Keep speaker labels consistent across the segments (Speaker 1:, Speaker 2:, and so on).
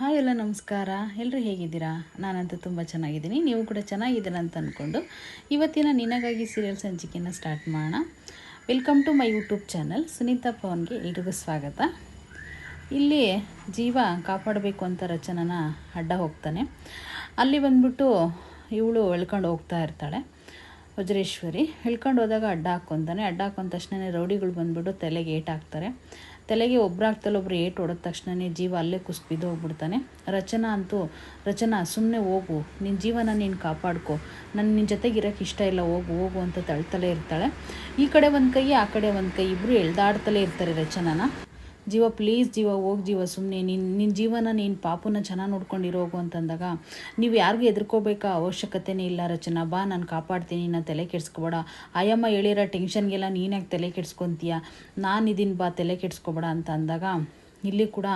Speaker 1: Hi ಎಲ್ಲ ನಮಸ್ಕಾರ. ಎಲ್ಲರೂ ಹೇಗಿದ್ದೀರಾ? ನಾನಂತೂ ತುಂಬ ಚೆನ್ನಾಗಿದ್ದೀನಿ. ನೀವು ಕೂಡ ಚೆನ್ನಾಗಿದ್ದೀರ ಅಂತ ಅಂದ್ಕೊಂಡು ಇವತ್ತಿನ ನಿನಗಾಗಿ ಸೀರಿಯಲ್ ಸಂಚಿಕೆಯನ್ನು ಸ್ಟಾರ್ಟ್ ಮಾಡೋಣ. Welcome to my YouTube channel Sunita ಪವನ್ಗೆ ಎಲ್ರಿಗೂ ಸ್ವಾಗತ. ಇಲ್ಲಿ ಜೀವ ಕಾಪಾಡಬೇಕು ಅಂತ ರಚನನ ಅಡ್ಡ ಹೋಗ್ತಾನೆ. ಅಲ್ಲಿ ಬಂದ್ಬಿಟ್ಟು ಇವಳು ಎಳ್ಕೊಂಡು ಹೋಗ್ತಾ ಇರ್ತಾಳೆ. ವಜ್ರೇಶ್ವರಿ ಹೇಳ್ಕೊಂಡು ಹೋದಾಗ ಅಡ್ಡ ಹಾಕ್ಕೊತಾನೆ. ಅಡ್ಡ ಹಾಕೊಂಡ ತಕ್ಷಣ ರೌಡಿಗಳು ಬಂದ್ಬಿಟ್ಟು ತಲೆಗೆ ಏಟ್ ಹಾಕ್ತಾರೆ ತಲೆಗೆ ಒಬ್ರು ಏಟ್ ಹೊಡೆದ ತಕ್ಷಣನೇ ಜೀವ ಅಲ್ಲೇ ಕುಸ್ ಬಿದ್ದು ಹೋಗ್ಬಿಡ್ತಾನೆ. ರಚನಾ ಅಂತೂ, ರಚನಾ ಸುಮ್ಮನೆ ಹೋಗು. ನಿನ್ನ ಜೀವನ ನೀನು ಕಾಪಾಡ್ಕೊ. ನನ್ನ ನಿನ್ನ ಜೊತೆಗೆ ಇರೋಕ್ಕೆ ಇಷ್ಟ ಇಲ್ಲ, ಹೋಗು ಹೋಗು ಅಂತ ತಳ್ತಲೇ ಇರ್ತಾಳೆ. ಈ ಕಡೆ ಒಂದು ಕೈ, ಆ ಕಡೆ ಒಂದು ಕೈ. ಇಬ್ಬರು ಎಳ್ದಾಡ್ತಲೇ ಇರ್ತಾರೆ ರಚನಾನ. ಜೀವ ಪ್ಲೀಸ್ ಜೀವ, ಹೋಗಿ ಜೀವ ಸುಮ್ಮನೆ ನಿನ್ನ ನಿನ್ನ ಜೀವನ, ನೀನು ಪಾಪುನ ಚೆನ್ನಾಗಿ ನೋಡ್ಕೊಂಡಿರೋಗು ಅಂತಂದಾಗ, ನೀವು ಯಾರಿಗೂ ಎದುರ್ಕೋಬೇಕಾ ಅವಶ್ಯಕತೆನೇ ಇಲ್ಲ ರಚನಾ. ಬಾ, ನಾನು ಕಾಪಾಡ್ತೀನಿ, ನಾನು ತಲೆ ಕೆಡ್ಸ್ಕೊಬೇಡ. ಆಯಮ್ಮ ಹೇಳಿರೋ ಟೆನ್ಷನ್ಗೆಲ್ಲ ನೀನ್ಯಾಕೆ ತಲೆ ಕೆಡ್ಸ್ಕೊತೀಯ? ನಾನು ಇದೀನಿ ಬಾ, ತಲೆ ಕೆಡ್ಸ್ಕೊಬೇಡ ಅಂತ ಅಂದಾಗ ಇಲ್ಲಿ ಕೂಡ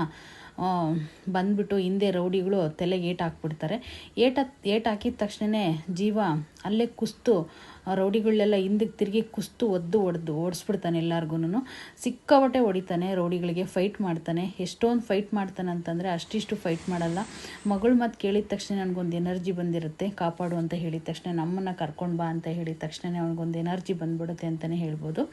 Speaker 1: ಬಂದ್ಬಿಟ್ಟು ಹಿಂದೆ ರೌಡಿಗಳು ತಲೆಗೆ ಏಟ್ ಹಾಕ್ಬಿಡ್ತಾರೆ. ಏಟ ಏಟ್ ಹಾಕಿದ ತಕ್ಷಣವೇ ಜೀವ ಅಲ್ಲೇ ಕುಸ್ತು ಆ ರೌಡಿಗಳೆಲ್ಲ ಹಿಂದಕ್ಕೆ ತಿರುಗಿ ಕುಸ್ತು ಒದ್ದು ಹೊಡೆದು ಓಡಿಸ್ಬಿಡ್ತಾನೆ ಎಲ್ಲಾರ್ಗು ಸಿಕ್ಕಾಬಟ್ಟೆ ಹೊಡಿತಾನೆ, ರೌಡಿಗಳಿಗೆ ಫೈಟ್ ಮಾಡ್ತಾನೆ. ಎಷ್ಟೊಂದು ಫೈಟ್ ಮಾಡ್ತಾನೆ ಅಂತಂದರೆ ಅಷ್ಟಿಷ್ಟು ಫೈಟ್ ಮಾಡಲ್ಲ. ಮಗಳು ಮತ್ತು ಕೇಳಿದ ತಕ್ಷಣ ನನಗೊಂದು ಎನರ್ಜಿ ಬಂದಿರುತ್ತೆ. ಕಾಪಾಡು ಅಂತ ಹೇಳಿದ ತಕ್ಷಣ ನಮ್ಮನ್ನು ಕರ್ಕೊಂಡು ಬಾ ಅಂತ ಹೇಳಿದ ತಕ್ಷಣ ಅವನಿಗೊಂದು ಎನರ್ಜಿ ಬಂದ್ಬಿಡುತ್ತೆ ಅಂತಲೇ ಹೇಳ್ಬೋದು.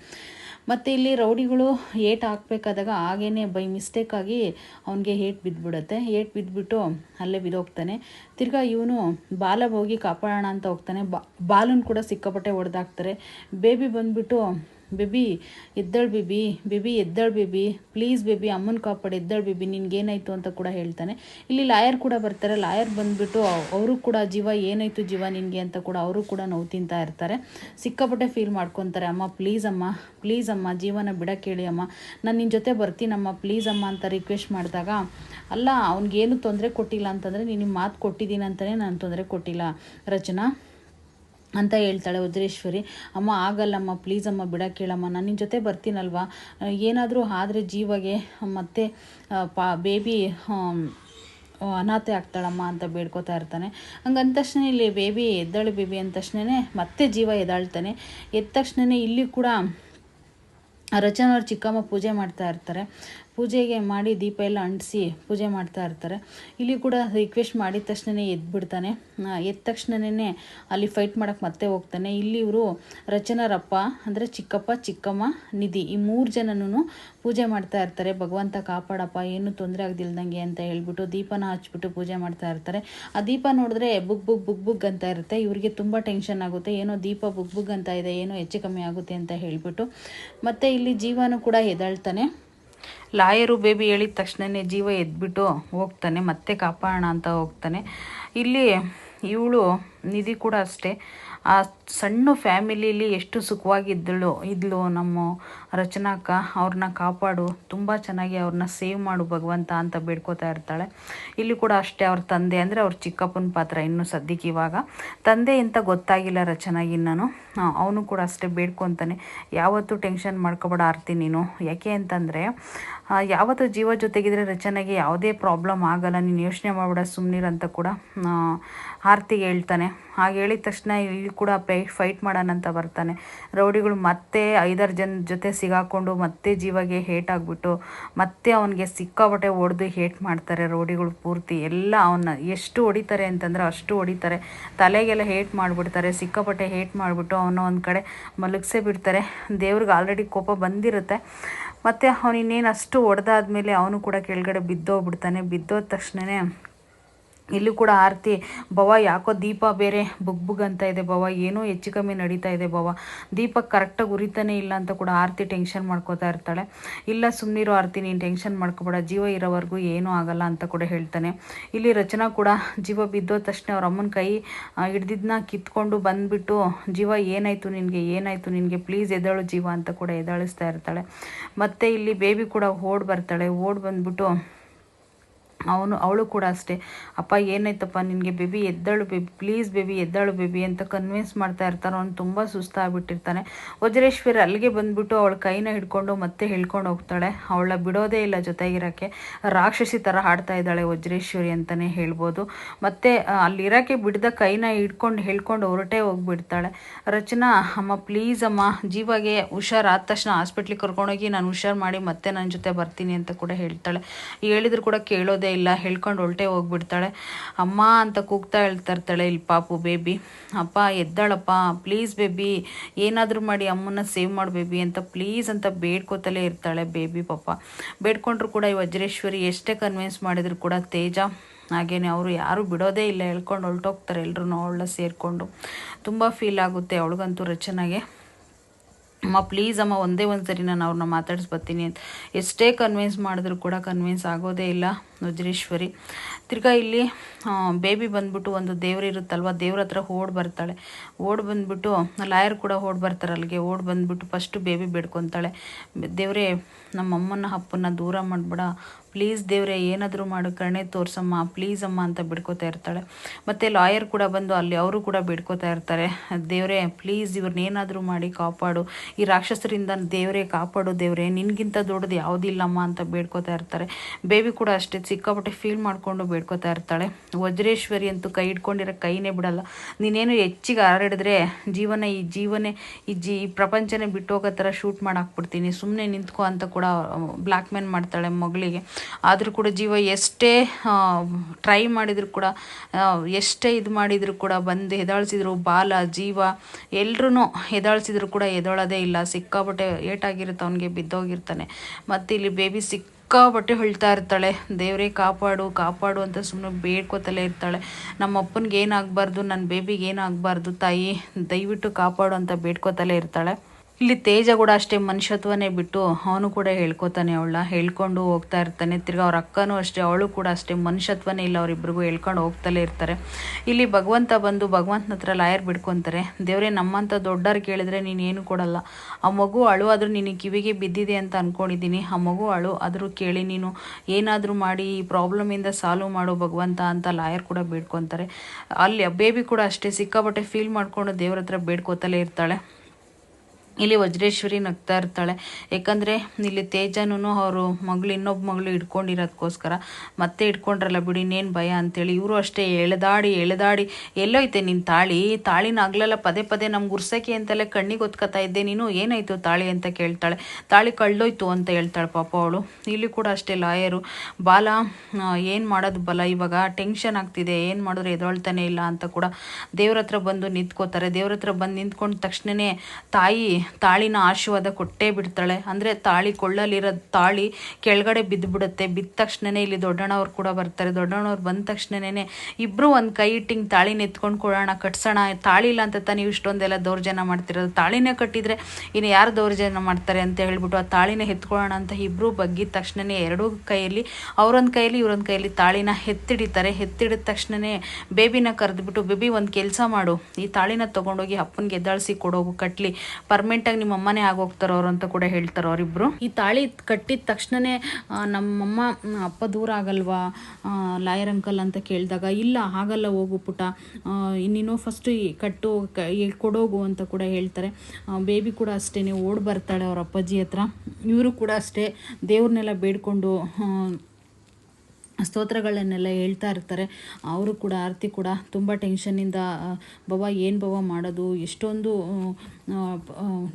Speaker 1: ಮತ್ತು ಇಲ್ಲಿ ರೌಡಿಗಳು ಏಟ್ ಹಾಕ್ಬೇಕಾದಾಗ ಹಾಗೇ ಬೈ ಮಿಸ್ಟೇಕಾಗಿ ಅವನಿಗೆ ಏಟ್ ಬಿದ್ದುಬಿಡುತ್ತೆ ಏಟ್ ಬಿದ್ದುಬಿಟ್ಟು ಅಲ್ಲೇ ಬಿದ್ದೋಗ್ತಾನೆ ತಿರ್ಗಾ ಇವನು ಬಾಲ ಹೋಗಿ ಕಾಪಾಡೋಣ ಅಂತ ಹೋಗ್ತಾನೆ. ಬಾಲನ್ನು ಬಾಲನ್ ಕೂಡ ಸಿಕ್ಕಾಪಟ್ಟೆ ಹೊಡೆದಾಕ್ತಾರೆ. ಬೇಬಿ ಬಂದ್ಬಿಟ್ಟು ಬೇಬಿ, ಎದ್ದಳು ಬೇಬಿ ಬೇಬಿ, ಎದ್ದಳು ಬೇಬಿ ಪ್ಲೀಸ್ ಬೇಬಿ, ಅಮ್ಮನ ಕಾಪಾಡಿ, ಎದ್ದಳು ಬೇಬಿ ನಿನಗೇನಾಯಿತು ಅಂತ ಕೂಡ ಹೇಳ್ತಾನೆ. ಇಲ್ಲಿ ಲಾಯರ್ ಕೂಡ ಬರ್ತಾರೆ, ಲಾಯರ್ ಬಂದುಬಿಟ್ಟು ಅವರು ಕೂಡ ಜೀವ, ಏನಾಯಿತು ಜೀವ ನಿನಗೆ ಅಂತ ಕೂಡ ಅವರು ಕೂಡ ನೋವು ತಿಂತಾ ಇರ್ತಾರೆ. ಸಿಕ್ಕಾಪಟ್ಟೆ ಫೀಲ್ ಮಾಡ್ಕೊತಾರೆ, ಅಮ್ಮ ಪ್ಲೀಸ್ ಅಮ್ಮ ಪ್ಲೀಸ್ ಅಮ್ಮ, ಜೀವನ ಬಿಡಕ್ಕೆ ಹೇಳಿ ಅಮ್ಮ. ನಾನು ನಿನ್ನ ಜೊತೆ ಬರ್ತೀನಮ್ಮ ಪ್ಲೀಸ್ ಅಮ್ಮ ಅಂತ ರಿಕ್ವೆಸ್ಟ್ ಮಾಡಿದಾಗ, ಅಲ್ಲ, ಅವ್ನಿಗೇನು ತೊಂದರೆ ಕೊಟ್ಟಿಲ್ಲ ಅಂತಂದರೆ ನೀನು ಮಾತು ಕೊಟ್ಟಿದ್ದೀನಿ ಅಂತಲೇ ನಾನು ತೊಂದರೆ ಕೊಟ್ಟಿಲ್ಲ. ರಚನಾ ಅಂತ ಹೇಳ್ತಾಳೆ ವಜ್ರೇಶ್ವರಿ ಅಮ್ಮ, ಆಗಲ್ಲಮ್ಮ ಪ್ಲೀಸ್ ಅಮ್ಮ ಬಿಡಕ್ಕೆ ಕೇಳಮ್ಮ ನಾನು ನಿನ್ನ ಜೊತೆ ಬರ್ತೀನಲ್ವಾ? ಏನಾದರೂ ಆದರೆ ಜೀವಗೆ ಮತ್ತೆ ಪಾ ಬೇಬಿ ಅನಾಥೆ ಆಗ್ತಾಳಮ್ಮ ಅಂತ ಬೇಡ್ಕೋತಾ ಇರ್ತಾನೆ. ಹಂಗಂದ ತಕ್ಷಣ ಇಲ್ಲಿ ಬೇಬಿ ಎದ್ದಾಳು ಬೇಬಿ ಅಂದ ತಕ್ಷಣವೇ ಮತ್ತೆ ಜೀವ ಎದ್ದಾಳ್ತಾನೆ. ಎದ್ದ ತಕ್ಷಣವೇ ಇಲ್ಲಿ ಕೂಡ ರಚನಾ ಅವ್ರ ಚಿಕ್ಕಮ್ಮ ಪೂಜೆ ಮಾಡ್ತಾ ಇರ್ತಾರೆ. ಪೂಜೆಗೆ ಮಾಡಿ ದೀಪ ಎಲ್ಲ ಅಂಟಿಸಿ ಪೂಜೆ ಮಾಡ್ತಾ ಇರ್ತಾರೆ. ಇಲ್ಲಿ ಕೂಡ ರಿಕ್ವೆಸ್ಟ್ ಮಾಡಿದ ತಕ್ಷಣನೇ ಎದ್ಬಿಡ್ತಾನೆ. ಎದ್ದ ತಕ್ಷಣನೇ ಅಲ್ಲಿ ಫೈಟ್ ಮಾಡೋಕ್ಕೆ ಮತ್ತೆ ಹೋಗ್ತಾನೆ. ಇಲ್ಲಿ ಇವರು ರಚನಾರಪ್ಪ, ಅಂದರೆ ಚಿಕ್ಕಪ್ಪ, ಚಿಕ್ಕಮ್ಮ, ನಿಧಿ ಈ ಮೂರು ಜನನೂ ಪೂಜೆ ಮಾಡ್ತಾ ಇರ್ತಾರೆ. ಭಗವಂತ ಕಾಪಾಡಪ್ಪ, ಏನು ತೊಂದರೆ ಆಗದಿಲ್ದಂಗೆ ಅಂತ ಹೇಳ್ಬಿಟ್ಟು ದೀಪನ ಹಚ್ಬಿಟ್ಟು ಪೂಜೆ ಮಾಡ್ತಾ ಇರ್ತಾರೆ. ಆ ದೀಪ ನೋಡಿದ್ರೆ ಬುಗ್ ಬುಗ್ ಬುಗ್ ಬುಗ್ ಅಂತ ಇರುತ್ತೆ. ಇವರಿಗೆ ತುಂಬ ಟೆನ್ಷನ್ ಆಗುತ್ತೆ. ಏನೋ ದೀಪ ಬುಗ್ ಬುಗ್ ಅಂತ ಇದೆ, ಏನೋ ಹೆಚ್ಚು ಕಮ್ಮಿ ಆಗುತ್ತೆ ಅಂತ ಹೇಳ್ಬಿಟ್ಟು. ಮತ್ತು ಇಲ್ಲಿ ಜೀವನು ಕೂಡ ಎದ್ದಾಳ್ತಾನೆ ಲಾಯರು ಬೇಬಿ ಹೇಳಿದ ತಕ್ಷಣವೇ ಜೀವ ಎದ್ಬಿಟ್ಟು ಹೋಗ್ತಾನೆ, ಮತ್ತೆ ಕಾಪಾಡೋಣ ಅಂತ ಹೋಗ್ತಾನೆ. ಇಲ್ಲಿ ಇವಳು ನಿಧಿ ಕೂಡ ಅಷ್ಟೇ. ಆ ಸಣ್ಣ ಫ್ಯಾಮಿಲಿಲಿ ಎಷ್ಟು ಸುಖವಾಗಿದ್ದಳು, ಇದ್ಲು ನಮ್ಮ ರಚನಾಕ ಅವ್ರನ್ನ ಕಾಪಾಡು, ತುಂಬ ಚೆನ್ನಾಗಿ ಅವ್ರನ್ನ ಸೇವ್ ಮಾಡು ಭಗವಂತ ಅಂತ ಬೇಡ್ಕೋತಾ ಇರ್ತಾಳೆ. ಇಲ್ಲಿ ಕೂಡ ಅಷ್ಟೇ ಅವ್ರ ತಂದೆ ಅಂದರೆ ಅವ್ರ ಚಿಕ್ಕಪ್ಪನ ಪಾತ್ರ ಇನ್ನೂ ಸದ್ಯಕ್ಕೆ ಇವಾಗ. ತಂದೆ ಅಂತ ಗೊತ್ತಾಗಿಲ್ಲ ರಚನಾಗಿ ನಾನು ಅವನು ಕೂಡ ಅಷ್ಟೇ ಬೇಡ್ಕೊತಾನೆ. ಯಾವತ್ತೂ ಟೆನ್ಷನ್ ಮಾಡ್ಕೊಬೇಡ ಆರ್ತಿ ನೀನು. ಯಾಕೆ ಅಂತಂದರೆ ಯಾವತ್ತು ಜೀವ ಜೊತೆಗಿದ್ರೆ ರಚನೆಗೆ ಯಾವುದೇ ಪ್ರಾಬ್ಲಮ್ ಆಗಲ್ಲ. ನೀನು ಯೋಚನೆ ಮಾಡಬೇಡ ಸುಮ್ಮನಿರಂತ ಕೂಡ ಆರ್ತಿಗೆ ಹೇಳ್ತಾನೆ. ಹಾಗೆ ಹೇಳಿದ ತಕ್ಷಣ ಇಲ್ಲಿ ಕೂಡ ಪೈ ಫೈಟ್ ಮಾಡೋಣ ಅಂತ ಬರ್ತಾನೆ. ರೌಡಿಗಳು ಮತ್ತೆ ಐದಾರು ಜನ ಜೊತೆ ಸಿಗಾಕೊಂಡು ಮತ್ತೆ ಜೀವಗೆ ಹೇಟ್ ಆಗಿಬಿಟ್ಟು, ಮತ್ತೆ ಅವನಿಗೆ ಸಿಕ್ಕಾಬಟ್ಟೆ ಹೊಡೆದು ಹೇಟ್ ಮಾಡ್ತಾರೆ ರೌಡಿಗಳು ಪೂರ್ತಿ. ಎಲ್ಲ ಅವನ್ನ ಎಷ್ಟು ಹೊಡಿತಾರೆ ಅಂತಂದ್ರೆ ಅಷ್ಟು ಹೊಡಿತಾರೆ. ತಲೆಗೆಲ್ಲ ಹೇಟ್ ಮಾಡಿಬಿಡ್ತಾರೆ, ಸಿಕ್ಕಾಪಟ್ಟೆ ಹೇಟ್ ಮಾಡಿಬಿಟ್ಟು ಅವನ ಒಂದು ಕಡೆ ಮಲಗಿಸೇ ಬಿಡ್ತಾರೆ. ದೇವ್ರಿಗೆ ಆಲ್ರೆಡಿ ಕೋಪ ಬಂದಿರುತ್ತೆ. ಮತ್ತು ಅವನಿನ್ನೇನು ಅಷ್ಟು ಹೊಡೆದಾದ್ಮೇಲೆ ಅವನು ಕೂಡ ಕೆಳಗಡೆ ಬಿದ್ದೋಗ್ಬಿಡ್ತಾನೆ. ಬಿದ್ದೋದ ತಕ್ಷಣವೇ ಇಲ್ಲೂ ಕೂಡ ಆರತಿ, ಭವ, ಯಾಕೋ ದೀಪ ಬೇರೆ ಬುಗ್ ಬುಗ್ ಅಂತ ಇದೆ ಭವ, ಏನೋ ಹೆಚ್ಚು ಕಮ್ಮಿ ನಡೀತಾ ಇದೆ ಭವ, ದೀಪ ಕರೆಕ್ಟಾಗಿ ಉರಿತಾನೆ ಇಲ್ಲ ಅಂತ ಕೂಡ ಆರತಿ ಟೆನ್ಷನ್ ಮಾಡ್ಕೋತಾ ಇರ್ತಾಳೆ. ಇಲ್ಲ ಸುಮ್ಮನಿರೋ ಆರತಿ, ನೀನು ಟೆನ್ಷನ್ ಮಾಡ್ಕೋಬೇಡ, ಜೀವ ಇರೋವರೆಗೂ ಏನೂ ಆಗಲ್ಲ ಅಂತ ಕೂಡ ಹೇಳ್ತಾನೆ. ಇಲ್ಲಿ ರಚನಾ ಕೂಡ ಜೀವ ಬಿದ್ದೋ ತಕ್ಷಣ ಅವ್ರ ಅಮ್ಮನ ಕೈ ಹಿಡ್ದಿದ್ದನ್ನ ಕಿತ್ಕೊಂಡು ಬಂದ್ಬಿಟ್ಟು, ಜೀವ, ಏನಾಯಿತು ನಿನಗೆ? ಏನಾಯಿತು ನಿನಗೆ? ಪ್ಲೀಸ್ ಎದ್ದಾಳು ಜೀವ ಅಂತ ಕೂಡ ಎದ್ದಾಳಿಸ್ತಾ ಇರ್ತಾಳೆ. ಮತ್ತು ಇಲ್ಲಿ ಬೇಬಿ ಕೂಡ ಓಡ್ ಬರ್ತಾಳೆ. ಓಡ್ ಬಂದ್ಬಿಟ್ಟು ಅವನು, ಅವಳು ಕೂಡ ಅಷ್ಟೇ. ಅಪ್ಪ, ಏನಾಯ್ತಪ್ಪ? ನಿನಗೆ ಬೇಬಿ ಎದ್ದಾಳು ಬೇಬಿ, ಪ್ಲೀಸ್ ಬೇಬಿ ಎದ್ದಾಳು ಬೇಬಿ ಅಂತ ಕನ್ವಿನ್ಸ್ ಮಾಡ್ತಾ ಇರ್ತಾರೆ ಅವ್ನು ತುಂಬ ಸುಸ್ತಾಗ್ಬಿಟ್ಟಿರ್ತಾನೆ. ವಜ್ರೇಶ್ವರಿ ಅಲ್ಲಿಗೆ ಬಂದುಬಿಟ್ಟು ಅವಳ ಕೈನ ಹಿಡ್ಕೊಂಡು ಮತ್ತೆ ಹೇಳ್ಕೊಂಡು ಹೋಗ್ತಾಳೆ. ಅವಳ ಬಿಡೋದೇ ಇಲ್ಲ ಜೊತೆಗಿರೋಕ್ಕೆ. ರಾಕ್ಷಸಿ ಥರ ಹಾಡ್ತಾ ಇದ್ದಾಳೆ ವಜ್ರೇಶ್ವರಿ ಅಂತಲೇ ಹೇಳ್ಬೋದು. ಮತ್ತು ಅಲ್ಲಿರೋಕ್ಕೆ ಬಿಡ್ದ ಕೈನ ಹಿಡ್ಕೊಂಡು ಹೇಳ್ಕೊಂಡು ಹೊರಟೇ ಹೋಗಿಬಿಡ್ತಾಳೆ. ರಚನಾ, ಅಮ್ಮ, ಪ್ಲೀಸ್ ಅಮ್ಮ. ಜೀವಾಗೆ ಹುಷಾರಾದ ತಕ್ಷಣ ಹಾಸ್ಪಿಟ್ಲಿಗೆ ಕರ್ಕೊಂಡೋಗಿ ನಾನು ಹುಷಾರು ಮಾಡಿ ಮತ್ತೆ ನನ್ನ ಜೊತೆ ಬರ್ತೀನಿ ಅಂತ ಕೂಡ ಹೇಳ್ತಾಳೆ. ಹೇಳಿದ್ರು ಕೂಡ ಕೇಳೋದೇ ಇಲ್ಲ, ಹೇಳ್ಕೊಂಡು ಹೊಲ್ಟೆ ಹೋಗ್ಬಿಡ್ತಾಳೆ. ಅಮ್ಮ ಅಂತ ಕೂಗ್ತಾ ಹೇಳ್ತಾ ಇರ್ತಾಳೆ, ಇಲ್ಲಿ ಪಾಪು ಬೇಬಿ, ಅಪ್ಪ ಎದ್ದಾಳಪ್ಪ ಪ್ಲೀಸ್ ಬೇಬಿ, ಏನಾದರೂ ಮಾಡಿ ಅಮ್ಮನ ಸೇವ್ ಮಾಡು ಬೇಬಿ ಅಂತ ಪ್ಲೀಸ್ ಅಂತ ಬೇಡ್ಕೋತಲೇ ಇರ್ತಾಳೆ ಬೇಬಿ ಪಾಪ. ಬೇಡ್ಕೊಂಡ್ರು ಕೂಡ ಈ ವಜ್ರೇಶ್ವರಿ ಎಷ್ಟೇ ಕನ್ವಿನ್ಸ್ ಮಾಡಿದ್ರು ಕೂಡ ತೇಜ, ಹಾಗೇನೆ ಅವರು ಯಾರು ಬಿಡೋದೇ ಇಲ್ಲ, ಹೇಳ್ಕೊಂಡು ಹೊರಟೋಗ್ತಾರೆ ಎಲ್ಲರೂ ಅವಳ ಸೇರಿಕೊಂಡು. ತುಂಬ ಫೀಲ್ ಆಗುತ್ತೆ ಅವಳಿಗಂತೂ ರಚನೆಗೆ. ಅಮ್ಮ ಪ್ಲೀಸ್ ಅಮ್ಮ, ಒಂದೇ ಒಂದು ಸರಿ ನಾನು ಅವ್ರನ್ನ ಮಾತಾಡಿಸ್ಬರ್ತೀನಿ ಅಂತ. ಎಷ್ಟೇ ಕನ್ವಿನ್ಸ್ ಮಾಡಿದ್ರು ಕೂಡ ಕನ್ವಿನ್ಸ್ ಆಗೋದೇ ಇಲ್ಲ. ವಜ್ರೇಶ್ವರಿ ತಿರ್ಗಾ ಇಲ್ಲಿ ಬೇಬಿ ಬಂದ್ಬಿಟ್ಟು ಒಂದು ದೇವ್ರು ಇರುತ್ತಲ್ವ, ದೇವ್ರ ಹತ್ರ ಓಡ್ ಬರ್ತಾಳೆ. ಓಡ್ ಬಂದ್ಬಿಟ್ಟು, ಲಾಯರ್ ಕೂಡ ಓಡ್ ಬರ್ತಾರೆ ಅಲ್ಲಿಗೆ. ಓಡ್ ಬಂದ್ಬಿಟ್ಟು ಫಸ್ಟು ಬೇಬಿ ಬೇಡ್ಕೊತಾಳೆ. ದೇವರೇ, ನಮ್ಮ ಅಮ್ಮನ ಅಪ್ಪನ್ನ ದೂರ ಮಾಡಿಬಿಡ. ಪ್ಲೀಸ್ ದೇವ್ರೆ, ಏನಾದರೂ ಮಾಡು, ಕರ್ಣೆ ತೋರ್ಸಮ್ಮ, ಪ್ಲೀಸ್ ಅಮ್ಮ ಅಂತ ಬಿಡ್ಕೋತಾ ಇರ್ತಾಳೆ. ಮತ್ತು ಲಾಯರ್ ಕೂಡ ಬಂದು ಅಲ್ಲಿ ಅವರು ಕೂಡ ಬಿಡ್ಕೋತಾ ಇರ್ತಾರೆ. ದೇವರೇ, ಪ್ಲೀಸ್ ಇವ್ರನ್ನೇನಾದರೂ ಮಾಡಿ ಕಾಪಾಡು. ಈ ರಾಕ್ಷಸರಿಂದ ದೇವರೇ ಕಾಪಾಡು ದೇವ್ರೆ, ನಿನಗಿಂತ ದೊಡ್ಡದು ಯಾವುದಿಲ್ಲಮ್ಮ ಅಂತ ಬೇಡ್ಕೋತಾ ಇರ್ತಾರೆ. ಬೇಬಿ ಕೂಡ ಅಷ್ಟೇ ಸಿಕ್ಕಾಪಟ್ಟೆ ಫೀಲ್ ಮಾಡಿಕೊಂಡು ಬೇಡ್ಕೋತಾ ಇರ್ತಾಳೆ. ವಜ್ರೇಶ್ವರಿ ಅಂತೂ ಕೈ ಇಟ್ಕೊಂಡಿರೋ ಕೈನೇ ಬಿಡಲ್ಲ. ನೀನೇನು ಹೆಚ್ಚಿಗೆ ಹಾರಾಡಿದ್ರೆ ಜೀವನ ಈ ಜೀವನೇ, ಈ ಜಿ, ಈ ಪ್ರಪಂಚನೇ ಬಿಟ್ಟು ಹೋಗೋ ಥರ ಶೂಟ್ ಮಾಡಾಕ್ಬಿಡ್ತೀನಿ. ಸುಮ್ಮನೆ ನಿಂತ್ಕೊ ಅಂತ ಕೂಡ ಬ್ಲ್ಯಾಕ್ ಮೇಲ್ ಮಾಡ್ತಾಳೆ ಮಗಳಿಗೆ. ಆದರೂ ಕೂಡ ಜೀವ ಎಷ್ಟೇ ಟ್ರೈ ಮಾಡಿದರೂ ಕೂಡ ಎಷ್ಟೇ ಇದು ಮಾಡಿದರೂ ಕೂಡ ಬಂದು ಹೆದಾಳಿಸಿದ್ರು ಬಾಲ, ಜೀವ ಎಲ್ಲರೂ ಹೆದಾಳಿಸಿದ್ರು ಕೂಡ ಎದೊಳೋದೇ ಇಲ್ಲ. ಸಿಕ್ಕಾಪಟ್ಟೆ ಏಟಾಗಿರುತ್ತೆ, ಅವನಿಗೆ ಬಿದ್ದೋಗಿರ್ತಾನೆ. ಮತ್ತು ಇಲ್ಲಿ ಬೇಬಿ ಸಿಕ್ಕಾಪಟ್ಟೆ ಹೇಳ್ತಾ ಇರ್ತಾಳೆ. ದೇವರೇ ಕಾಪಾಡು ಕಾಪಾಡು ಅಂತ ಸುಮ್ಮನೆ ಬೇಡ್ಕೋತಲೇ ಇರ್ತಾಳೆ. ನಮ್ಮ ಅಪ್ಪನಿಗೆ ಏನಾಗಬಾರ್ದು ನನ್ನ ಬೇಬಿಗೆ ಏನಾಗಬಾರ್ದು ತಾಯಿ, ದಯವಿಟ್ಟು ಕಾಪಾಡು ಅಂತ ಬೇಡ್ಕೋತಲೇ ಇರ್ತಾಳೆ. ಇಲ್ಲಿ ತೇಜ ಕೂಡ ಅಷ್ಟೇ ಮನುಷ್ಯತ್ವನೇ ಬಿಟ್ಟು ಅವನು ಕೂಡ ಹೇಳ್ಕೊತಾನೆ ಅವಳ, ಹೇಳ್ಕೊಂಡು ಹೋಗ್ತಾ ಇರ್ತಾನೆ. ತಿರ್ಗಿ ಅವ್ರ ಅಕ್ಕನೂ ಅಷ್ಟೇ, ಅವಳು ಕೂಡ ಅಷ್ಟೇ ಮನುಷ್ಯತ್ವನೇ ಇಲ್ಲ ಅವರಿಬ್ಬರಿಗೂ ಹೇಳ್ಕೊಂಡು ಹೋಗ್ತಲೇ ಇರ್ತಾರೆ. ಇಲ್ಲಿ ಭಗವಂತ ಬಂದು ಭಗವಂತನ ಹತ್ರ ಲಾಯರ್ ಬಿಡ್ಕೊತಾರೆ. ದೇವರೇ ನಮ್ಮಂಥ ದೊಡ್ಡವ್ರು ಕೇಳಿದ್ರೆ ನೀನು ಏನು ಕೊಡಲ್ಲ. ಆ ಮಗು ಅಳು ಆದರೂ ನಿನಗೆ ಕಿವಿಗೆ ಬಿದ್ದಿದೆ ಅಂತ ಅಂದ್ಕೊಂಡಿದ್ದೀನಿ ಆ ಮಗು ಅಳು ಆದರೂ ಕೇಳಿ ನೀನು ಏನಾದರೂ ಮಾಡಿ ಈ ಪ್ರಾಬ್ಲಮಿಂದ ಸಾಲ್ವ್ ಮಾಡು ಭಗವಂತ ಅಂತ ಲಾಯರ್ ಕೂಡ ಬೇಡ್ಕೊತಾರೆ. ಅಲ್ಲಿ ಬೇಬಿ ಕೂಡ ಅಷ್ಟೇ ಸಿಕ್ಕಾಪಟ್ಟೆ ಫೀಲ್ ಮಾಡಿಕೊಂಡು ದೇವ್ರ ಹತ್ರ ಬೇಡ್ಕೋತಲೇ ಇರ್ತಾಳೆ. ಇಲ್ಲಿ ವಜ್ರೇಶ್ವರಿ ನಗ್ತಾ ಇರ್ತಾಳೆ. ಯಾಕಂದರೆ ಇಲ್ಲಿ ತೇಜನೂ ಅವರು ಮಗಳು ಇನ್ನೊಬ್ಬ ಮಗಳು ಇಟ್ಕೊಂಡಿರೋದಕ್ಕೋಸ್ಕರ ಮತ್ತೆ ಇಟ್ಕೊಂಡ್ರಲ್ಲ ಬಿಡಿ, ಇನ್ನೇನು ಭಯ ಅಂತೇಳಿ. ಇವರು ಅಷ್ಟೇ ಎಳೆದಾಡಿ ಎಳೆದಾಡಿ, ಎಲ್ಲೋಯ್ತೆ ನಿನ್ನ ತಾಳಿ. ತಾಳಿನ ಆಗ್ಲಲ್ಲ ಪದೇ ಪದೇ ನಮ್ಗೆ ಉರ್ಸಕ್ಕೆ ಅಂತಲೇ ಕಣ್ಣಿಗೆ ಒತ್ಕೋತಾ ಇದ್ದೆ. ನೀನು ಏನಾಯಿತು ತಾಳಿ ಅಂತ ಕೇಳ್ತಾಳೆ. ತಾಳಿ ಕಳ್ಳೋಯ್ತು ಅಂತ ಹೇಳ್ತಾಳೆ ಪಾಪ ಅವಳು. ಇಲ್ಲಿ ಕೂಡ ಅಷ್ಟೇ ಲಾಯರು. ಬಾಲ ಏನು ಮಾಡೋದು ಬಲ? ಇವಾಗ ಟೆನ್ಷನ್ ಆಗ್ತಿದೆ. ಏನು ಮಾಡಿದ್ರೆ ಎದೊಳ್ತಾನೆ ಇಲ್ಲ ಅಂತ ಕೂಡ ದೇವ್ರ ಹತ್ರ ಬಂದು ನಿಂತ್ಕೋತಾರೆ. ದೇವ್ರ ಹತ್ರ ಬಂದು ನಿಂತ್ಕೊಂಡ ತಕ್ಷಣನೇ ತಾಯಿ ತಾಳಿನ ಆಶೀರ್ವಾದ ಕೊಟ್ಟೇ ಬಿಡ್ತಾಳೆ. ಅಂದರೆ ತಾಳಿ ಕೊಳ್ಳಲಿರೋ ತಾಳಿ ಕೆಳಗಡೆ ಬಿದ್ದುಬಿಡುತ್ತೆ. ಬಿದ್ದ ತಕ್ಷಣನೇ ಇಲ್ಲಿ ದೊಡ್ಡಣ್ಣವ್ರು ಕೂಡ ಬರ್ತಾರೆ. ದೊಡ್ಡಣ್ಣವ್ರು ಬಂದ ತಕ್ಷಣನೇ ಇಬ್ಬರು ಒಂದು ಕೈ ಇಟ್ಟಿಂಗ್ ತಾಳಿನ ಎತ್ಕೊಂಡು ಕೊಡೋಣ, ಕಟ್ಸೋಣ. ತಾಳಿ ಇಲ್ಲ ಅಂತ ತಾನೇ ಇಷ್ಟೊಂದೆಲ್ಲ ದೌರ್ಜನ್ಯ ಮಾಡ್ತಿರೋದು. ತಾಳಿನೇ ಕಟ್ಟಿದರೆ ಇನ್ನು ಯಾರು ದೌರ್ಜನ್ಯ ಮಾಡ್ತಾರೆ ಅಂತ ಹೇಳ್ಬಿಟ್ಟು ಆ ತಾಳಿನ ಎತ್ಕೊಳ್ಳೋಣ ಅಂತ ಇಬ್ಬರು ಬಗ್ಗಿದ ತಕ್ಷಣನೇ ಎರಡೂ ಕೈಯಲ್ಲಿ, ಅವರೊಂದು ಕೈಯಲ್ಲಿ, ಇವರೊಂದು ಕೈಯಲ್ಲಿ ತಾಳಿನ ಎತ್ತಿಡಿತಾರೆ. ಎತ್ತಿಡಿದ ತಕ್ಷಣನೇ ಬೇಬಿನ ಕರೆದ್ಬಿಟ್ಟು, ಬೇಬಿ ಒಂದು ಕೆಲಸ ಮಾಡು. ಈ ತಾಳಿನ ತೊಗೊಂಡೋಗಿ ಅಪ್ಪನಿಗೆ ಎದ್ದಾಳಿಸಿ ಕೊಡೋಗು, ಕಟ್ಲಿ. ಪರ್ಮನೆಂಟಾಗಿ ನಿಮ್ಮ ಅಮ್ಮನೇ ಆಗೋಗ್ತಾರೋ ಅವ್ರು ಅಂತ ಕೂಡ ಹೇಳ್ತಾರೆ ಅವರಿಬ್ರು? ಈ ತಾಳಿ ಕಟ್ಟಿದ ತಕ್ಷಣನೇ ನಮ್ಮಮ್ಮ ಅಪ್ಪ ದೂರ ಆಗಲ್ವಾ? ಲಾಯರ್ ಅಂಕಲ್ ಅಂತ ಕೇಳಿದಾಗ, ಇಲ್ಲ, ಆಗಲ್ಲ, ಹೋಗು ಪುಟ. ನೀನು ಫಸ್ಟು ಕಟ್ಟು ಕೊಡೋಗು ಅಂತ ಕೂಡ ಹೇಳ್ತಾರೆ. ಬೇಬಿ ಕೂಡ ಅಷ್ಟೇ ಓಡ್ ಬರ್ತಾಳೆ ಅವ್ರ ಅಪ್ಪಾಜಿ ಹತ್ರ. ಇವರು ಕೂಡ ಅಷ್ಟೇ, ದೇವ್ರನ್ನೆಲ್ಲ ಬೇಡ್ಕೊಂಡು ಸ್ತೋತ್ರಗಳನ್ನೆಲ್ಲ ಹೇಳ್ತಾ ಇರ್ತಾರೆ. ಅವರು ಕೂಡ, ಆರತಿ ಕೂಡ ತುಂಬ ಟೆನ್ಷನ್ನಿಂದ ಬವ ಏನು ಬವ ಮಾಡೋದು, ಎಷ್ಟೊಂದು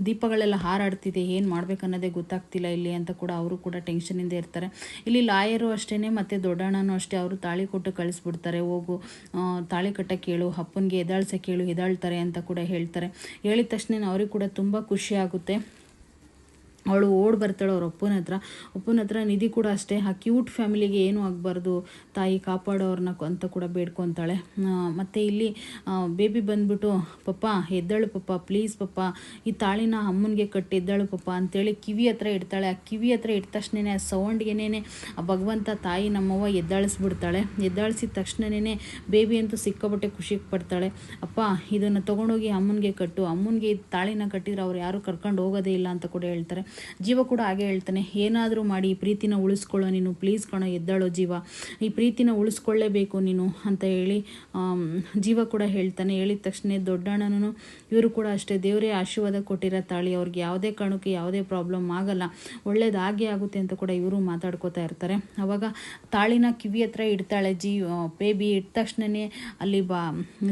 Speaker 1: ದೀಪಗಳೆಲ್ಲ ಹಾರಾಡ್ತಿದೆ, ಏನು ಮಾಡ್ಬೇಕನ್ನೋದೇ ಗೊತ್ತಾಗ್ತಿಲ್ಲ ಇಲ್ಲಿ ಅಂತ ಕೂಡ ಅವರು ಕೂಡ ಟೆನ್ಷನಿಂದ ಇರ್ತಾರೆ. ಇಲ್ಲಿ ಲಾಯರು ಅಷ್ಟೇ ಮತ್ತು ದೊಡ್ಡಣ್ಣನೂ ಅಷ್ಟೇ ಅವರು ತಾಳಿ ಕೊಟ್ಟು ಕಳಿಸ್ಬಿಡ್ತಾರೆ. ಹೋಗು ತಾಳಿ ಕಟ್ಟ ಕೇಳು, ಅಪ್ಪನಿಗೆ ಎದಾಳ್ಸೆ ಕೇಳು, ಎದಾಳ್ತಾರೆ ಅಂತ ಕೂಡ ಹೇಳ್ತಾರೆ. ಹೇಳಿದ ತಕ್ಷಣ ಅವ್ರಿಗೆ ಕೂಡ ತುಂಬ ಖುಷಿ ಆಗುತ್ತೆ. ಅವಳು ಓಡ್ ಬರ್ತಾಳೆ ಅವ್ರ ಅಪ್ಪನ ಹತ್ರ. ಅಪ್ಪನ ಹತ್ರ ನಿಧಿ ಕೂಡ ಅಷ್ಟೇ. ಆ ಕ್ಯೂಟ್ ಫ್ಯಾಮಿಲಿಗೆ ಏನೂ ಆಗಬಾರ್ದು? ತಾಯಿ ಕಾಪಾಡೋರ್ನ ಕ- ಅಂತ ಕೂಡ ಬೇಡ್ಕೊತಾಳೆ ಮತ್ತು ಇಲ್ಲಿ ಬೇಬಿ ಬಂದ್ಬಿಟ್ಟು, ಪಪ್ಪ, ಎದ್ದಾಳು ಪಪ್ಪ ಪ್ಲೀಸ್ ಪಪ್ಪ, ಈ ತಾಳಿನ ಅಮ್ಮನಿಗೆ ಕಟ್ಟಿ ಎದ್ದಾಳು ಪಪ್ಪ ಅಂತೇಳಿ ಕಿವಿ ಹತ್ರ ಇಡ್ತಾಳೆ. ಆ ಕಿವಿ ಹತ್ರ ಇಟ್ಟ ತಕ್ಷಣನೇ, ಆ ಸೌಂಡ್ಗೆನೇ ಆ ಭಗವಂತ ತಾಯಿ ನಮ್ಮವ್ವ ಎದ್ದಾಳಿಸ್ಬಿಡ್ತಾಳೆ. ಎದ್ದಾಳಿಸಿದ ತಕ್ಷಣನೇ ಬೇಬಿ ಅಂತೂ ಸಿಕ್ಕಾಪಟ್ಟೆ ಖುಷಿಗೆ ಪಡ್ತಾಳೆ. ಅಪ್ಪ, ಇದನ್ನು ತೊಗೊಂಡೋಗಿ ಅಮ್ಮನಿಗೆ ಕಟ್ಟು. ಅಮ್ಮನಿಗೆ ತಾಳಿನ ಕಟ್ಟಿದ್ರೆ ಅವ್ರು ಯಾರು ಕರ್ಕೊಂಡು ಹೋಗೋದೇ ಇಲ್ಲ ಅಂತ ಕೂಡ ಹೇಳ್ತಾರೆ. ಜೀವ ಕೂಡ ಹಾಗೆ ಹೇಳ್ತಾನೆ, ಏನಾದರೂ ಮಾಡಿ, ಈ ಪ್ರೀತಿನ ಉಳಿಸ್ಕೊಳ್ಳೋ ನೀನು ಪ್ಲೀಸ್ ಕಣೋ, ಎದ್ದಾಳೋ ಜೀವ. ಈ ಪ್ರೀತಿನ ಉಳಿಸ್ಕೊಳ್ಳೇಬೇಕು ನೀನು, ಅಂತ ಹೇಳಿ ಜೀವ ಕೂಡ ಹೇಳ್ತಾನೆ. ಹೇಳಿದ ತಕ್ಷಣ ದೊಡ್ಡಣ್ಣನೂ ಇವರು ಕೂಡ ಅಷ್ಟೇ, ದೇವರೇ ಆಶೀರ್ವಾದ ಕೊಟ್ಟಿರೋ ತಾಳಿ, ಅವ್ರಿಗೆ ಯಾವುದೇ ಕಾರಣಕ್ಕೆ ಯಾವುದೇ ಪ್ರಾಬ್ಲಮ್ ಆಗಲ್ಲ. ಒಳ್ಳೇದಾಗಿ ಆಗುತ್ತೆ ಅಂತ ಕೂಡ ಇವರು ಮಾತಾಡ್ಕೋತಾ ಇರ್ತಾರೆ. ಅವಾಗ ತಾಳಿನ ಕಿವಿ ಹತ್ರ ಇಡ್ತಾಳೆ ಜೀ ಬೇಬಿ ಇಟ್ಟ ತಕ್ಷಣನೇ ಅಲ್ಲಿ ಬಾ,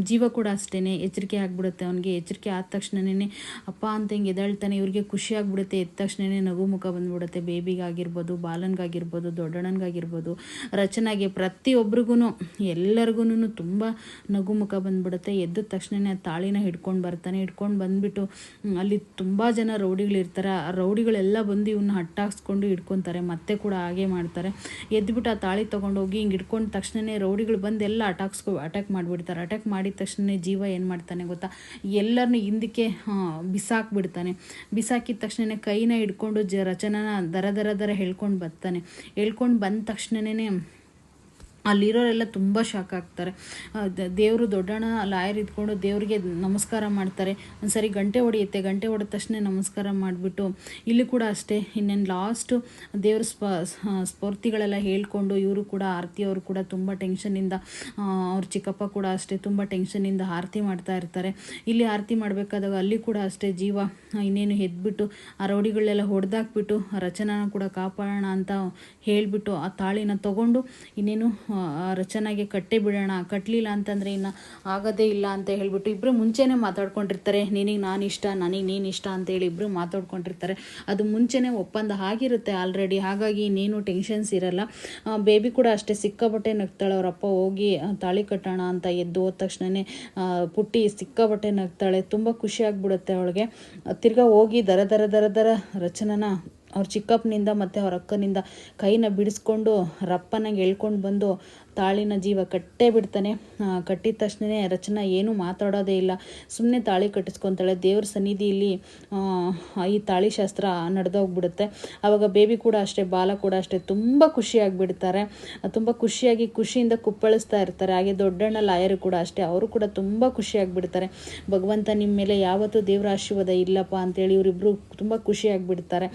Speaker 1: ಜೀವ ಕೂಡ ಅಷ್ಟೇ ಎಚ್ಚರಿಕೆ ಆಗಿಬಿಡುತ್ತೆ. ಅವನಿಗೆ ಎಚ್ಚರಿಕೆ ಆದ ತಕ್ಷಣನೇ, ಅಪ್ಪ, ಅಂತ ಹಿಂಗೆ ಎದ್ದಾಳ್ತಾನೆ, ಇವ್ರಿಗೆ ಖುಷಿ ಆಗಿಬಿಡುತ್ತೆ, ಎದ್ದ ತಕ್ಷಣ ತಕ್ಷಣವೇ ನಗು ಮುಖ ಬಂದ್ಬಿಡುತ್ತೆ. ಬೇಬಿಗಾಗಿರ್ಬೋದು, ಬಾಲನ್ಗಾಗಿರ್ಬೋದು, ದೊಡ್ಡಣ್ಣನಿಗಾಗಿರ್ಬೋದು. ರಚನಾಗೆ ಪ್ರತಿಯೊಬ್ರಿಗೂ ಎಲ್ಲರಿಗೂ ತುಂಬ ನಗು ಮುಖ ಬಂದ್ಬಿಡುತ್ತೆ. ಎದ್ದ ತಕ್ಷಣವೇ ತಾಳಿನ ಹಿಡ್ಕೊಂಡು ಬರ್ತಾನೆ. ಹಿಡ್ಕೊಂಡು ಬಂದ್ಬಿಟ್ಟು ಅಲ್ಲಿ ತುಂಬ ಜನ ರೌಡಿಗಳಿರ್ತಾರೆ. ಆ ರೌಡಿಗಳೆಲ್ಲ ಬಂದು ಇವನ್ನ ಹಟ್ಟಾಕ್ಸ್ಕೊಂಡು ಹಿಡ್ಕೊತಾರೆ. ಮತ್ತೆ ಕೂಡ ಹಾಗೆ ಮಾಡ್ತಾರೆ. ಎದ್ಬಿಟ್ಟು ಆ ತಾಳಿ ತೊಗೊಂಡೋಗಿ ಹಿಂಗೆ ಹಿಡ್ಕೊಂಡ ತಕ್ಷಣವೇ ರೌಡಿಗಳು ಬಂದು ಎಲ್ಲ ಅಟ್ಯಾಕ್ಸ್ಕೊ, ಅಟ್ಯಾಕ್ ಮಾಡಿಬಿಡ್ತಾರೆ. ಅಟ್ಯಾಕ್ ಮಾಡಿದ ತಕ್ಷಣ ಜೀವ ಏನು ಮಾಡ್ತಾನೆ ಗೊತ್ತಾ? ಎಲ್ಲರನ್ನೂ ಹಿಂದಕ್ಕೆ ಬಿಸಾಕ್ಬಿಡ್ತಾನೆ. ಬಿಸಾಕಿದ ತಕ್ಷಣ ಕೈನ ಹಿಡ್ಕೊಂಡು ಜ ರಚನನ ದರ ದರ ದರ ಹೇಳ್ಕೊಂಡು ಬರ್ತಾನೆ. ಹೇಳ್ಕೊಂಡು ಬಂದ ತಕ್ಷಣವೇ ಅಲ್ಲಿರೋರೆಲ್ಲ ತುಂಬ ಶಾಕ್ ಆಗ್ತಾರೆ. ದೇವರು ದೊಡ್ಡಣ್ಣ ಲಾಯರ್ ಇದ್ಕೊಂಡು ದೇವರಿಗೆ ನಮಸ್ಕಾರ ಮಾಡ್ತಾರೆ. ಒಂದ್ಸರಿ ಗಂಟೆ ಹೊಡೆಯುತ್ತೆ. ಗಂಟೆ ಹೊಡೆದ ತಕ್ಷಣ ನಮಸ್ಕಾರ ಮಾಡಿಬಿಟ್ಟು ಇಲ್ಲಿ ಕೂಡ ಅಷ್ಟೇ. ಇನ್ನೇನು ಲಾಸ್ಟು ದೇವ್ರ ಸ್ಪ ಸ್ಫೂರ್ತಿಗಳೆಲ್ಲ ಹೇಳ್ಕೊಂಡು ಇವರು ಕೂಡ, ಆರತಿ ಅವರು ಕೂಡ ತುಂಬ ಟೆನ್ಷನಿಂದ ಅವ್ರ ಚಿಕ್ಕಪ್ಪ ಕೂಡ ಅಷ್ಟೇ ತುಂಬ ಟೆನ್ಷನಿಂದ ಆರತಿ ಮಾಡ್ತಾ ಇರ್ತಾರೆ. ಇಲ್ಲಿ ಆರತಿ ಮಾಡಬೇಕಾದಾಗ ಅಲ್ಲಿ ಕೂಡ ಅಷ್ಟೇ ಜೀವ, ಇನ್ನೇನು ಎದ್ಬಿಟ್ಟು ಆ ರೌಡಿಗಳೆಲ್ಲ ಹೊಡೆದಾಕ್ಬಿಟ್ಟು ರಚನಾನ ಕೂಡ ಕಾಪಾಡೋಣ ಅಂತ ಹೇಳಿಬಿಟ್ಟು ಆ ತಾಳಿನ ತಗೊಂಡು ಇನ್ನೇನು ಕಟ್ಟೆ ಕಟ್ಟೇ ಬಿಡೋಣ ಕಟ್ಟಲಿಲ್ಲ ಅಂತಂದರೆ ಇನ್ನು ಆಗೋದೇ ಇಲ್ಲ ಅಂತ ಹೇಳಿಬಿಟ್ಟು ಇಬ್ಬರು ಮುಂಚೆನೇ ಮಾತಾಡ್ಕೊಂಡಿರ್ತಾರೆ, ನಿನಗೆ ನಾನು ಇಷ್ಟ, ನನಗೆ ನೀನು ಇಷ್ಟ ಅಂತೇಳಿ ಇಬ್ಬರು ಮಾತಾಡ್ಕೊಂಡಿರ್ತಾರೆ. ಅದು ಮುಂಚೆನೇ ಒಪ್ಪಂದ ಆಗಿರುತ್ತೆ ಆಲ್ರೆಡಿ ಹಾಗಾಗಿ ನೀನು ಟೆನ್ಷನ್ಸ್ ಇರಲ್ಲ. ಬೇಬಿ ಕೂಡ ಅಷ್ಟೇ ಸಿಕ್ಕಾಬಟ್ಟೆ ನಗ್ತಾಳೆ ಅವರಪ್ಪ ಹೋಗಿ ತಾಳಿ ಕಟ್ಟೋಣ ಅಂತ ಎದ್ದು ಹೋದ ತಕ್ಷಣವೇ ಪುಟ್ಟಿ ಸಿಕ್ಕಾಬಟ್ಟೆ ನಗ್ತಾಳೆ, ತುಂಬ ಖುಷಿ ಆಗ್ಬಿಡುತ್ತೆ ಅವಳಿಗೆ. ತಿರ್ಗಾ ಹೋಗಿ ದರ ದರ ದರ ದರ ರಚನನ ಅವ್ರ ಚಿಕ್ಕಪ್ಪನಿಂದ ಮತ್ತು ಅವ್ರ ಅಕ್ಕನಿಂದ ಕೈನ ಬಿಡಿಸ್ಕೊಂಡು ರಪ್ಪನಾಗೆ ಎಳ್ಕೊಂಡು ಬಂದು ತಾಳಿನ ಜೀವ ಕಟ್ಟೇ ಬಿಡ್ತಾನೆ. ಕಟ್ಟಿದ ತಕ್ಷಣವೇ ರಚನಾ ಏನೂ ಮಾತಾಡೋದೇ ಇಲ್ಲ. ಸುಮ್ಮನೆ ತಾಳಿ ಕಟ್ಟಿಸ್ಕೊತಾಳೆ. ದೇವ್ರ ಸನ್ನಿಧಿಯಲ್ಲಿ ಈ ತಾಳಿ ಶಾಸ್ತ್ರ ನಡೆದೋಗ್ಬಿಡುತ್ತೆ. ಆವಾಗ ಬೇಬಿ ಕೂಡ ಅಷ್ಟೇ, ಬಾಲ ಕೂಡ ಅಷ್ಟೇ ತುಂಬ ಖುಷಿಯಾಗಿಬಿಡ್ತಾರೆ. ತುಂಬ ಖುಷಿಯಾಗಿ ಖುಷಿಯಿಂದ ಕುಪ್ಪಳಿಸ್ತಾ ಇರ್ತಾರೆ. ಹಾಗೆ ದೊಡ್ಡಣ್ಣ ಲಾಯರು ಕೂಡ ಅಷ್ಟೇ, ಅವರು ಕೂಡ ತುಂಬ ಖುಷಿಯಾಗಿಬಿಡ್ತಾರೆ. ಭಗವಂತ ನಿಮ್ಮ ಮೇಲೆ ಯಾವತ್ತೂ ದೇವರ ಆಶೀರ್ವಾದ ಇಲ್ಲಪ್ಪ ಅಂತೇಳಿ ಇವರಿಬ್ಬರು ತುಂಬ ಖುಷಿಯಾಗಿಬಿಡ್ತಾರೆ.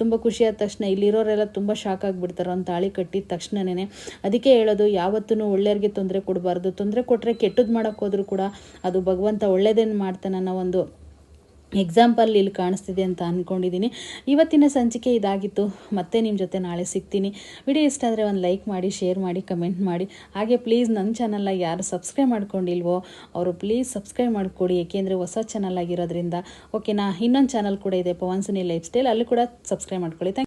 Speaker 1: ತುಂಬ ಖುಷಿಯಾದ ತಕ್ಷಣ ಇಲ್ಲಿರೋರೆಲ್ಲ ತುಂಬ ಶಾಕ್ ಆಗಿಬಿಡ್ತಾರೆ ಒಂದು ತಾಳಿ ಕಟ್ಟಿದ ತಕ್ಷಣನೇ ಅದಕ್ಕೆ ಹೇಳೋದು ಯಾವತ್ತೂ ಒಳ್ಳೆಯವ್ರಿಗೆ ತೊಂದರೆ ಕೊಡಬಾರ್ದು. ತೊಂದರೆ ಕೊಟ್ಟರೆ ಕೆಟ್ಟದ್ದು ಮಾಡೋಕ್ಕೆ ಹೋದರೂ ಕೂಡ ಅದು ಭಗವಂತ ಒಳ್ಳೆಯದೇನು ಮಾಡ್ತಾನೆ ಅನ್ನೋ ಒಂದು ಎಕ್ಸಾಂಪಲ್ ಇಲ್ಲಿ ಕಾಣಿಸ್ತಿದೆ ಅಂತ ಅಂದ್ಕೊಂಡಿದ್ದೀನಿ ಇವತ್ತಿನ ಸಂಚಿಕೆ ಇದಾಗಿತ್ತು. ಮತ್ತೆ ನಿಮ್ಮ ಜೊತೆ ನಾಳೆ ಸಿಗ್ತೀನಿ. ವಿಡಿಯೋ ಇಷ್ಟ ಆದರೆ ಒಂದು ಲೈಕ್ ಮಾಡಿ ಶೇರ್ ಮಾಡಿ ಕಮೆಂಟ್ ಮಾಡಿ. ಹಾಗೆ ಪ್ಲೀಸ್ ನನ್ನ ಚಾನಲ್ನ ಯಾರು ಸಬ್ಸ್ಕ್ರೈಬ್ ಮಾಡ್ಕೊಂಡಿಲ್ವೋ ಅವರು ಪ್ಲೀಸ್ ಸಬ್ಸ್ಕ್ರೈಬ್ ಮಾಡಿಕೊಡಿ. ಏಕೆಂದರೆ ಹೊಸ ಚಾನಲ್ ಆಗಿರೋದ್ರಿಂದ. ಓಕೆನಾ ಇನ್ನೊಂದು ಚಾನಲ್ ಕೂಡ ಇದೆ ಪವನ್ ಸುನಿ ಲೈಫ್ ಸ್ಟೈಲ್ ಅಲ್ಲಿ ಕೂಡ ಸಬ್ಸ್ಕ್ರೈಬ್ ಮಾಡ್ಕೊಳ್ಳಿ. ಥ್ಯಾಂಕ್